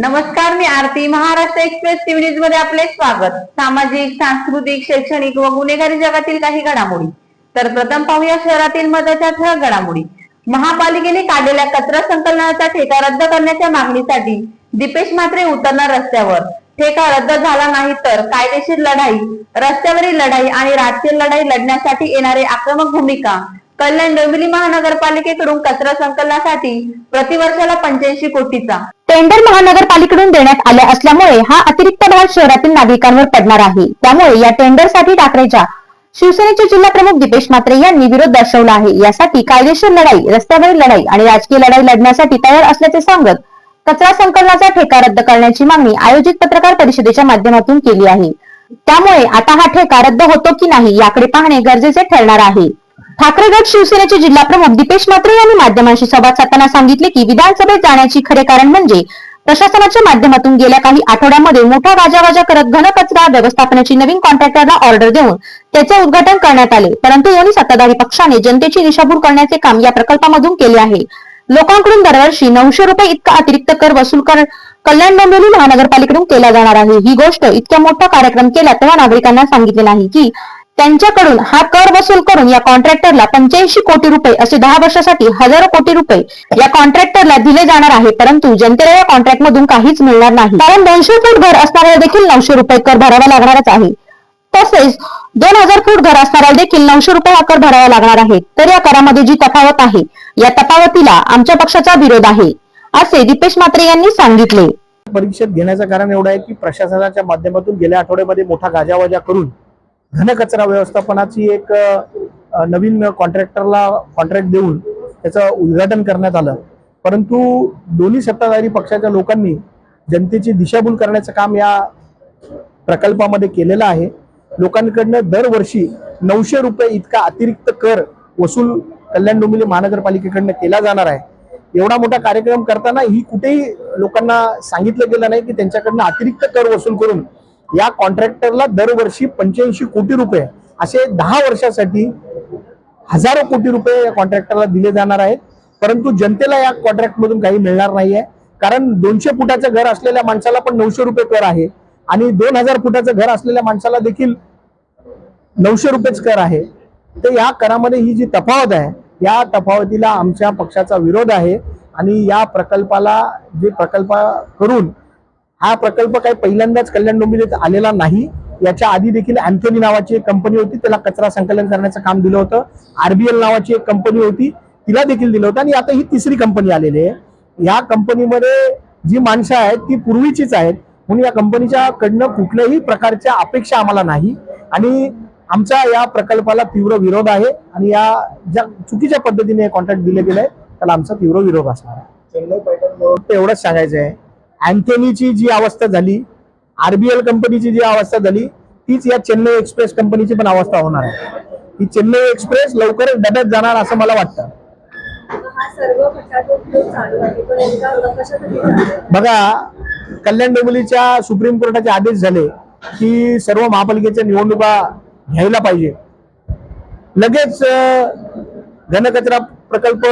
नमस्कार मी Aarti Maharashtra express TV न्यूजमध्ये आपले स्वागत. सामाजिक सांस्कृतिक शैक्षणिक व गुन्हेगारी जगातील काही घडामोडी. तर प्रथम पाहूया शहरातील महत्त्वाच्या ठळक घडामोडी. महापालिकेने काढलेल्या कचरा संकलनाचा ठेका रद्द करण्याच्या मागणीसाठी दीपेश म्हात्रे उतरणार रस्त्यावर. ठेका रद्द झाला नाही तर कायदेशीर लढाई रस्त्यावरील लढाई आणि राजकीय लढाई लढण्यासाठी येणारे आक्रमक भूमिका. कल्याण डोंबिवली महानगरपालिकेकडून कचरा संकलनासाठी प्रतिवर्षाला पंच्याऐंशी कोटीचा. टेंडर महानगरपालिकेकडून देण्यात आल्या असल्यामुळे हा अतिरिक्त भार शहरातील नागरिकांवर पडणार आहे. त्यामुळे या टेंडरसाठी टाकरेच्या शिवसेनेचे जिल्हा प्रमुख दीपेश मात्रे यांनी विरोध दर्शवला आहे. यासाठी कायदेशीर लढाई रस्त्यावरील लढाई आणि राजकीय लढाई लढण्यासाठी तयार असल्याचे सांगत कचरा संकलनाचा ठेका रद्द करण्याची मागणी आयोजित पत्रकार परिषदेच्या माध्यमातून केली आहे. त्यामुळे आता हा ठेका रद्द होतो की नाही याकडे पाहणे गरजेचे ठरणार आहे. ठाकरे गट शिवसेनेचे जिल्हाप्रमुख दीपेश म्हात्रे यांनी माध्यमांशी संवाद साधताना सांगितले की विधानसभेत जाण्याची खरे कारण म्हणजे प्रशासनाच्या माध्यमातून गेल्या काही आठवड्यामध्ये मोठा गाजावाजा करत घनकचरा व्यवस्थापनाची नवीन कॉन्ट्रॅक्टरला ऑर्डर देऊन त्याचे उद्घाटन करण्यात आले. परंतु दोन्ही सत्ताधारी पक्षाने जनतेची दिशाभूल करण्याचे काम या प्रकल्पामधून केले आहे. लोकांकडून दरवर्षी नऊशे रुपये इतका अतिरिक्त कर वसूल कर कल्याण डोंबिवली महानगरपालिकेकडून केला जाणार आहे. ही गोष्ट इतक्या मोठा कार्यक्रम केला तेव्हा नागरिकांना सांगितले नाही की त्यांच्याकडून हा कर वसूल करून या कॉन्ट्रॅक्टरला पंच्याऐंशी कोटी रुपये असे दहा वर्षासाठी हजारो कोटी रुपये या कॉन्ट्रॅक्टरला दिले जाणार आहे. परंतु जनतेला या कॉन्ट्रॅक्ट मधून काहीच मिळणार नाही. कारण दोनशे फूट घर असणाऱ्याला देखील नऊशे रुपये कर भरावा लागणारच आहे. तसेच दोन हजार फूट घर असणाऱ्याला देखील नऊशे रुपये हा कर भरावा लागणार आहे. तर या करामध्ये जी तफावत आहे या तफावतीला आमच्या पक्षाचा विरोध आहे असे दीपेश मात्रे यांनी सांगितले. परीक्षेत घेण्याचं कारण एवढं आहे की प्रशासनाच्या माध्यमातून गेल्या आठवड्यामध्ये मोठा गाजावाजा करून घनकचरा व्यवस्थापनाची एक नवीन कॉन्ट्रॅक्टरला कॉन्ट्रॅक्ट देऊन त्याचं उद्घाटन करण्यात आलं. परंतु दोन्ही सत्ताधारी पक्षाच्या लोकांनी जनतेची दिशाभूल करण्याचं काम या प्रकल्पामध्ये केलेलं आहे. लोकांकडनं दरवर्षी नऊशे रुपये इतका अतिरिक्त कर वसूल कल्याण डोंबिवली महानगरपालिकेकडनं केला जाणार आहे. एवढा मोठा कार्यक्रम करताना ही कुठेही लोकांना सांगितलं गेलं नाही की त्यांच्याकडनं अतिरिक्त कर वसूल करून या कॉन्ट्रॅक्टरला दरवर्षी पंच्याऐंशी कोटी रुपये असे दहा वर्षासाठी हजारो कोटी रुपये या कॉन्ट्रॅक्टरला दिले जाणार आहेत. परंतु जनतेला या कॉन्ट्रॅक्टमधून काही मिळणार नाहीये. कारण दोनशे फुटाचं घर असलेल्या माणसाला पण नऊशे रुपये कर आहे. आणि दोन हजार फुटाचं घर असलेल्या माणसाला देखील नऊशे रुपयेच कर आहे. तर या करामध्ये ही जी तफावत आहे या तफावतीला आमच्या पक्षाचा विरोध आहे. आणि या प्रकल्पाला जे प्रकल्प करून हा प्रकल्प काही पहिल्यांदाच कल्याण डोंबिवलीत आलेला नाही. याच्या आधी देखील अँथोनी नावाची एक कंपनी होती त्याला कचरा संकलन करण्याचं काम दिलं होतं. आरबीएल नावाची एक कंपनी होती तिला देखील दिलं होतं. आणि आता ही तिसरी कंपनी आलेली आहे. या कंपनीमध्ये जी माणसं आहेत ती पूर्वीचीच आहेत. म्हणून या कंपनीच्या कडनं कुठल्याही प्रकारच्या अपेक्षा आम्हाला नाही. आणि आमचा या प्रकल्पाला तीव्र विरोध आहे. आणि या ज्या चुकीच्या पद्धतीने कॉन्ट्रॅक्ट दिले गेले त्याला आमचा तीव्र विरोध असणार आहे. एवढंच सांगायचं आहे अँथोनीची जी अवस्था झाली आरबीएल कंपनीची जी अवस्था झाली तीच या चेन्नई एक्सप्रेस कंपनीची पण अवस्था होणार आहे. ही चेन्नई एक्सप्रेस लवकरच डब्यात जाणार असं मला वाटतं? बघा कल्याण डोंबिवलीच्या सुप्रीम कोर्टाचे आदेश झाले की सर्व महापालिकेच्या निवडणुका घ्यायला पाहिजे. लगेच घनकचरा प्रकल्प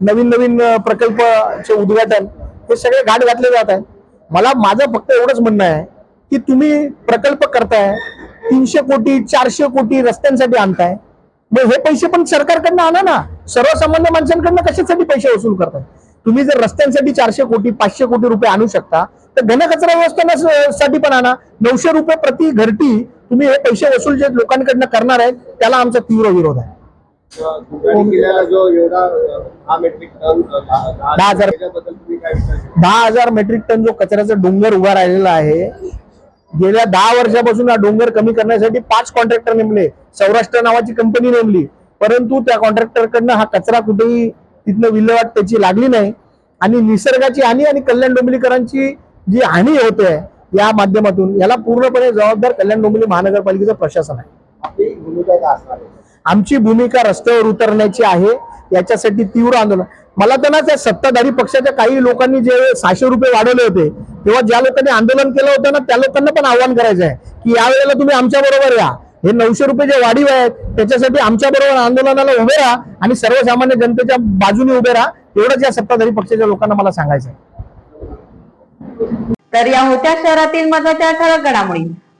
नवीन नवीन प्रकल्पचे उद्घाटन हे सगळे घाट घातले जात आहे मला माझं फक्त एवढंच म्हणणं आहे की तुम्ही प्रकल्प करताय तीनशे कोटी चारशे कोटी रस्त्यांसाठी आणताय. मग हे पैसे पण सरकारकडनं आणा ना. सर्वसामान्य माणसांकडनं कशासाठी पैसे वसूल करताय? तुम्ही जर रस्त्यांसाठी चारशे कोटी पाचशे कोटी रुपये आणू शकता तर घनकचरा व्यवस्थापनासाठी पण आणा. नऊशे रुपये प्रति घरटी तुम्ही हे पैसे वसूल जे लोकांकडनं करणार आहेत त्याला आमचा तीव्र विरोध आहे. जो एवढा अ, दहा हजार. दहा मेट्रिक टन जो कचऱ्याचा डोंगर उभा राहिलेला आहे गेल्या दहा वर्षापासून हा डोंगर कमी करण्यासाठी पाच कॉन्ट्रॅक्टर नेमले. सौराष्ट्र नावाची कंपनी नेमली. परंतु त्या कॉन्ट्रॅक्टरकडनं हा कचरा कुठेही तिथनं विल्हेवाट त्याची लागली नाही. आणि निसर्गाची हानी आणि कल्याण डोंबिवलीकरांची जी हानी होते या माध्यमातून याला पूर्णपणे जबाबदार कल्याण डोंबिवली महानगरपालिकेचं प्रशासन आहे? आमची भूमिका रस्त्यावर उतरण्याची आहे याच्यासाठी तीव्र आंदोलन. मला तर ना त्या सत्ताधारी पक्षाच्या काही लोकांनी जे सहाशे रुपये वाढवले होते तेव्हा ज्या लोकांनी आंदोलन केलं होतं ना त्या लोकांना पण आव्हान करायचं आहे की यावेळेला तुम्ही आमच्या बरोबर या. हे नऊशे रुपये जे वाढीव आहेत त्याच्यासाठी आमच्या बरोबर आंदोलनाला उभे राहा आणि सर्वसामान्य जनतेच्या बाजूने उभे राहा एवढंच या सत्ताधारी पक्षाच्या लोकांना मला सांगायचं आहे. तर या होत्या शहरातील महत्त्वाच्या ठळक घडामोडी.